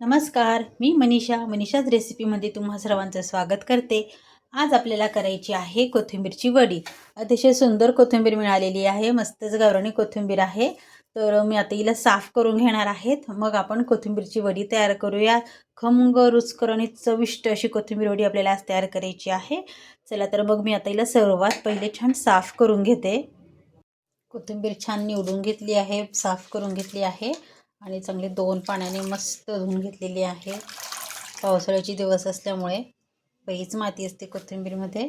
नमस्कार मी मनीषा. मनीषाच रेसिपीमध्ये तुम्हा सर्वांचं स्वागत करते. आज आपल्याला करायची आहे कोथिंबीरची वडी. अतिशय सुंदर कोथिंबीर मिळालेली आहे. मस्तच गावरणी कोथिंबीर आहे. तर मी आता हिला साफ करून घेणार आहेत. मग आपण कोथिंबीरची वडी तयार करूया. खमंग रुचकर आणि चविष्ट अशी कोथिंबीर वडी आपल्याला आज तयार करायची आहे. चला तर मग मी आता हिला सर्वात पहिले छान साफ करून घेते. कोथिंबीर छान निवडून घेतली आहे. साफ करून घेतली आहे. आणि चांगले दोन पाण्याने मस्त धुवून घेतलेली आहे. पावसाळ्याचे दिवस असल्यामुळे बरीच माती असते कोथिंबीरमध्ये.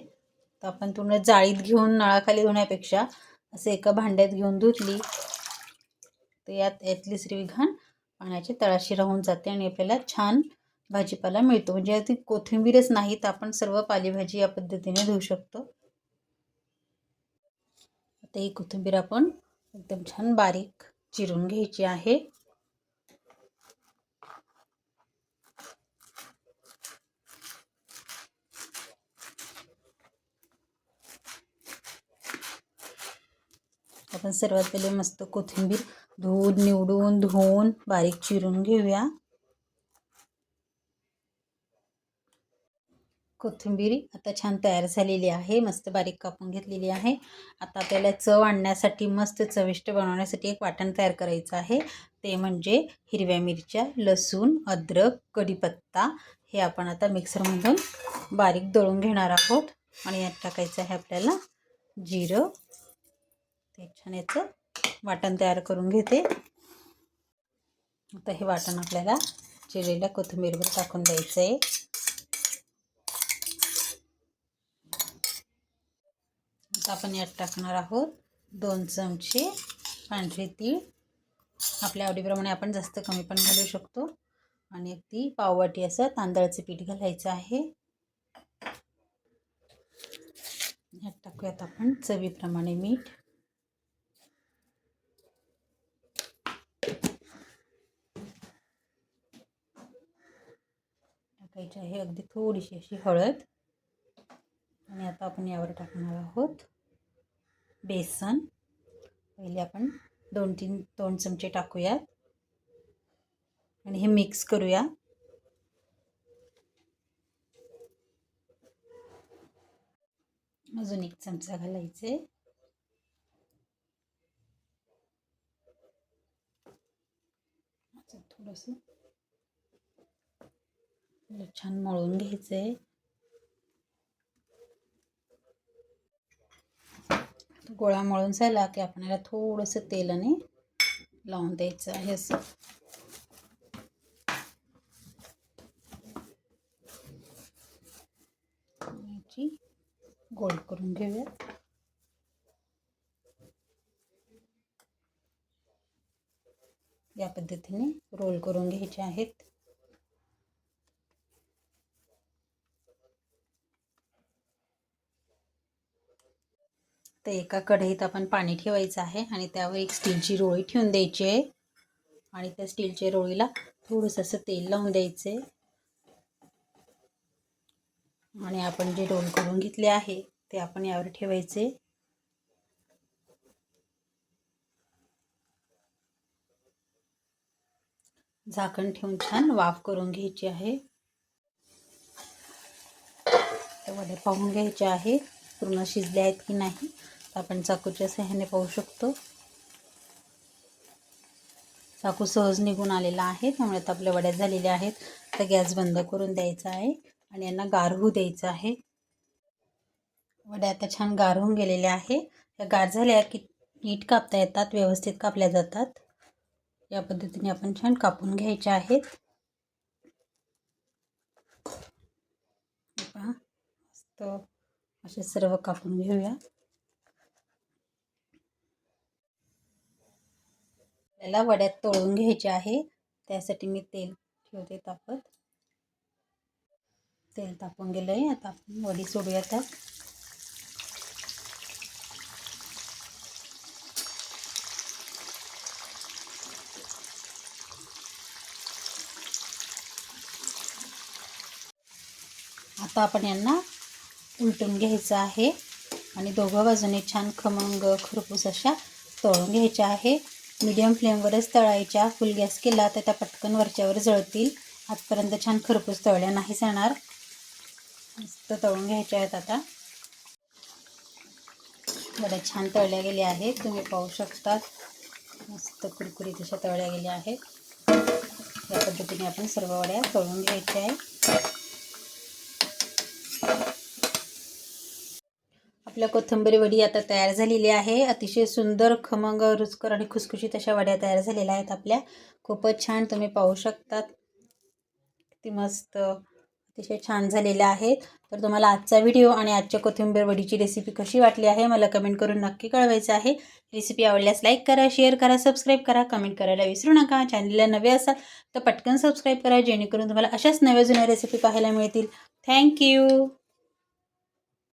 तर आपण पूर्ण जाळीत घेऊन नळाखाली धुण्यापेक्षा असं एका भांड्यात घेऊन धुतली तर यात यातली श्री घाण पाण्याच्या तळाशी राहून जाते आणि आपल्याला छान भाजीपाला मिळतो. म्हणजे ती कोथिंबीरच नाही तर आपण सर्व पालेभाजी या पद्धतीने धुवू शकतो. आता ही कोथिंबीर आपण एकदम छान बारीक चिरून घ्यायची आहे. आपण सर्वात पहिले मस्त कोथिंबीर धुवून निवडून धुवून बारीक चिरून घेऊया. कोथिंबीर आता छान तयार झालेली आहे मस्त बारीक कापून घेतलेली आहे. आता आपल्याला चव आणण्यासाठी मस्त चविष्ट बनवण्यासाठी एक वाटण तयार करायचं आहे. ते म्हणजे हिरव्या मिरच्या लसूण अद्रक कढीपत्ता हे आपण आता मिक्सरमधून बारीक दळून घेणार आहोत. आणि यात टाकायचं आहे आपल्याला जिरं ते छान याचं वाटण तयार करून घेते. आता हे वाटण आपल्याला चिरेला कोथिंबीरवर टाकून द्यायचं आहे आता आपण यात टाकणार आहोत दोन चमचे पांढरे तीळ. आपल्या आवडीप्रमाणे आपण जास्त कमी पण घालू शकतो. आणि अगदी पाववाटी असं तांदळाचं पीठ घालायचं आहे. यात टाकूयात आपण चवीप्रमाणे मीठ. टाकायची आहे. अगदी थोडीशी अशी हळद. आणि आता आपण यावर टाकणार आहोत बेसन. पहिले आपण दोन तीन दोन चमचे टाकूयात. आणि हे मिक्स करूया. अजून एक चमचा घालायचे. थोडंसं छान मळून घ्यायचं आहे गोळा मळून झाला की आपल्याला थोडंसं तेलाने लावून द्यायचं आहे असं. याची गोल करून घेऊया या पद्धतीने रोल करून घ्यायचे आहेत. तर एका कढईत आपण पाणी ठेवायचं आहे आणि त्यावर एक स्टीलची रोळी ठेवून द्यायची आहे. आणि त्या स्टीलच्या रोळीला थोडंसं असं तेल लावून द्यायचं. आहे आणि आपण जे रोल करून घेतले आहे ते आपण यावर ठेवायचे. झाकण ठेवून छान वाफ करून घ्यायची आहे. वडे पाहून घ्यायचे आहे पूर्ण शिजले आहेत की नाही. आपण चाकूच्या सहाय्याने पाहू शकतो. चाकू सहज निघून आलेला आहे त्यामुळे आता आपल्या वड्या झालेल्या आहेत. तर गॅस बंद करून द्यायचा आहे आणि यांना गारहू द्यायचं आहे. वड्या आता छान गार होऊन गेलेल्या आहे. या गार झाल्या की नीट कापता येतात व्यवस्थित कापल्या जातात. या पद्धतीने आपण छान कापून घ्यायच्या आहेत. मस्त असे सर्व कापून घेऊया. आपल्याला वड्यात तळून घ्यायचे आहे. त्यासाठी मी तेल ठेवते तापत. तेल तापून गेलं आहे आता आपण वडी सोडूया त्यात आता आपण यांना उलटून घ्यायचं आहे. आणि दोघं बाजूने छान खमंग खरपूस अशा तळून घ्यायच्या आहे. मीडियम फ्लेमवरच तळायच्या फुल गॅस केला तर त्या पटकन वरच्यावर जळतील. आजपर्यंत छान खरपूस तळल्या नाही जाणार. मस्त तळून घ्यायच्या आहेत आता. बऱ्या छान तळल्या गेल्या आहेत. तुम्ही पाहू शकता मस्त कुरकुरीत अशा तळल्या गेल्या आहेत. या पद्धतीने आपण सर्व वड्या तळून घ्यायच्या आहे आपल्या कोथंबरी वडी आता तयार झालेली आहे. अतिशय सुंदर खमंग रुचकर आणि खुसखुशीत अशा वड्या तयार झालेल्या आहेत आपल्या. खूपच छान तुम्ही पाहू शकतात. किती मस्त अतिशय छान झालेल्या आहेत. तर तुम्हाला आजचा व्हिडिओ आणि आजच्या कोथिंबीर वडीची रेसिपी कशी वाटली आहे मला कमेंट करून नक्की कळवायचं आहे. रेसिपी आवडल्यास लाईक करा शेअर करा सबस्क्राईब करा कमेंट करायला विसरू नका. चॅनलला नवे असाल तर पटकन सबस्क्राईब करा जेणेकरून तुम्हाला अशाच नव्या जुन्या रेसिपी पाहायला मिळतील. थँक्यू